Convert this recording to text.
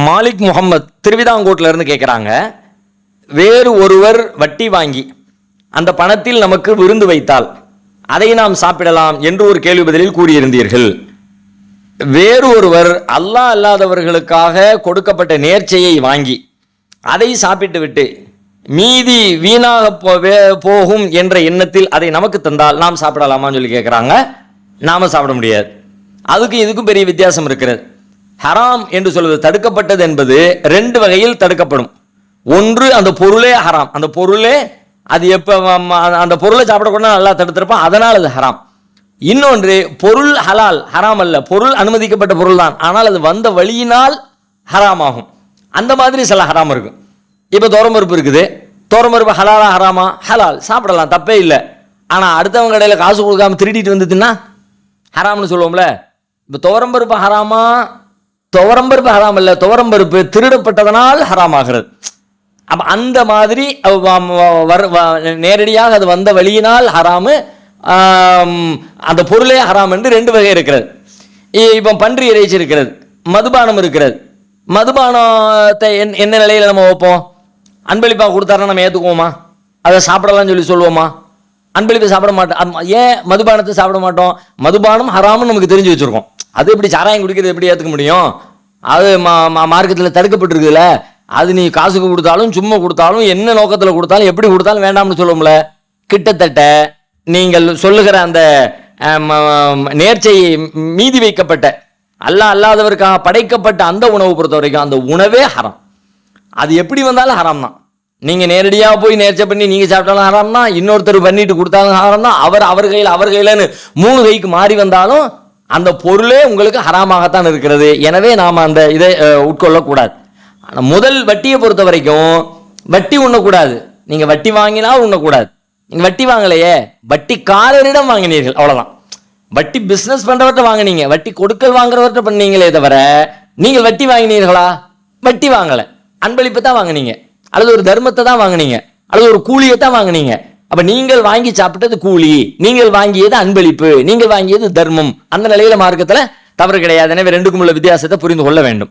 மாலிக் முகமது திருவிதாங்கோட்டில் இருந்து கேட்குறாங்க வேறு ஒருவர் வட்டி வாங்கி அந்த பணத்தில் நமக்கு விருந்து வைத்தால் அதை நாம் சாப்பிடலாம் என்று ஒரு கேள்வி பதிலில் கூறியிருந்தீர்கள். வேறு ஒருவர் அல்லாஹ் அல்லாதவர்களுக்காக கொடுக்கப்பட்ட நேர்ச்சையை வாங்கி அதை சாப்பிட்டுவிட்டு மீதி வீணாக போ- போகும் என்ற எண்ணத்தில் அதை நமக்கு தந்தால் நாம் சாப்பிடலாமான்னு சொல்லி கேட்குறாங்க நாம் சாப்பிட முடியாது. அதுக்கு இதுக்கும் பெரிய வித்தியாசம் இருக்கிறது. ஹராம் என்று சொல்வது தடுக்கப்பட்டது என்பது ரெண்டு வகையில் தடுக்கப்படும். ஒன்று அந்த பொருளே ஹராம். அந்த பொருளே அது எப்போ அந்த பொருளை சாப்பிடக்கூடாது நல்லா தடுத்திருப்பான் அதனால் அது ஹராம். இன்னொன்று பொருள் ஹலால் ஹராம் அல்ல. பொருள் அனுமதிக்கப்பட்ட பொருள் தான் ஆனால் அது வந்த வழியினால் ஹராம் ஆகும் அந்த மாதிரி சில ஹராம் இருக்கும் இப்போ தோரம்பருப்பு இருக்குது. தோரம்பருப்பு ஹலாலா ஹராமா? ஹலால். சாப்பிடலாம் தப்பே இல்லை. ஆனால் அடுத்தவங்க கடையில் காசு கொடுக்காம திருடிட்டு வந்துட்டுன்னா ஹராம்னு சொல்லுவோம்ல. இப்போ துவரம்பருப்பு ஹராமா? துவரம்பருப்பு ஹராம் இல்லை துவரம்பருப்பு திருடப்பட்டதனால் ஹராம் ஆகிறது அப்போ அந்த மாதிரி வ- நேரடியாக அது வந்த வழியினால் ஹராமு அந்த பொருளே ஹராம் என்று ரெண்டு வகை இருக்கிறது. இ- இப்போ பன்றி இறைச்சி இருக்கிறது மதுபானம் இருக்கிறது. மதுபானத்தை என் என்ன நிலையில் நம்ம வைப்போம்? அன்பளிப்பாக கொடுத்தாருன்னா நம்ம ஏற்றுக்குவோமா அதை சாப்பிடலாம்னு சொல்லி சொல்லுவோமா? அன்பளிப்பு சாப்பிட மாட்டோம். ஏன் மதுபானத்தை சாப்பிட மாட்டோம்? மதுபானம் ஹராம்னு நமக்கு தெரிஞ்சு வச்சுருக்கோம். அது எப்படி சாராயம் குடிக்கிறது எப்படி ஏற்றுக்க முடியும்? அது மார்க்கத்தில் தடுக்கப்பட்டிருக்குதுல்ல? அது நீ காசுக்கு கொடுத்தாலும் சும்மா கொடுத்தாலும் என்ன நோக்கத்தில் கொடுத்தாலும் எப்படி கொடுத்தாலும் வேண்டாம்னு சொல்லுவோம்ல? கிட்டத்தட்ட நீங்கள் சொல்லுகிற அந்த நேர்ச்சை ம- மீதி வைக்கப்பட்ட அல்லாஹ் அல்லாதவருக்காக படைக்கப்பட்ட அந்த உணவை பொறுத்த வரைக்கும் அந்த உணவே ஹரம். அது எப்படி வந்தாலும் ஹரம் தான். நீங்கள் நேரடியாக போய் நேர்ச்சை பண்ணி நீங்கள் சாப்பிட்டாலும் ஹரம் தான். இன்னொருத்தர் பண்ணிட்டு கொடுத்தாலும் ஹரம் தான். அவர் அவர் கையில் அவர் கையிலன்னு மூணு கைக்கு மாறி வந்தாலும் அந்த பொருளே உங்களுக்கு ஹராமாகத்தான் இருக்கிறது. எனவே நாம் அந்த இதை உட்கொள்ளக்கூடாது. ஆனால் முதல் வட்டியை பொறுத்த வரைக்கும் வட்டி உண்ணக்கூடாது. நீங்கள் வட்டி வாங்கினா உண்ணக்கூடாது. நீங்கள் வட்டி வாங்கலையே வட்டிக்காரரிடம் வாங்கினீர்கள் அவ்வளோதான் வட்டி பிஸ்னஸ் பண்ணுறவர்கிட்ட வாங்குனீங்க வட்டி கொடுக்கல் வாங்குறவர்கிட்ட பண்ணீங்களே தவிர நீங்கள் வட்டி வாங்கினீர்களா? வட்டி வாங்கலை. அன்பளிப்பு தான் வாங்குனீங்க. அல்லது ஒரு தர்மத்தை தான் வாங்குனீங்க. அல்லது ஒரு கூலியை தான் வாங்குனீங்க. அப்ப நீங்கள் வாங்கி சாப்பிட்டது கூலி நீங்கள் வாங்கியது அன்பளிப்பு நீங்கள் வாங்கியது தர்மம். அந்த நிலையில மார்க்கத்துல தவறு கிடையாது. எனவே ரெண்டுக்கும் உள்ள வித்தியாசத்தை புரிந்து கொள்ள வேண்டும்.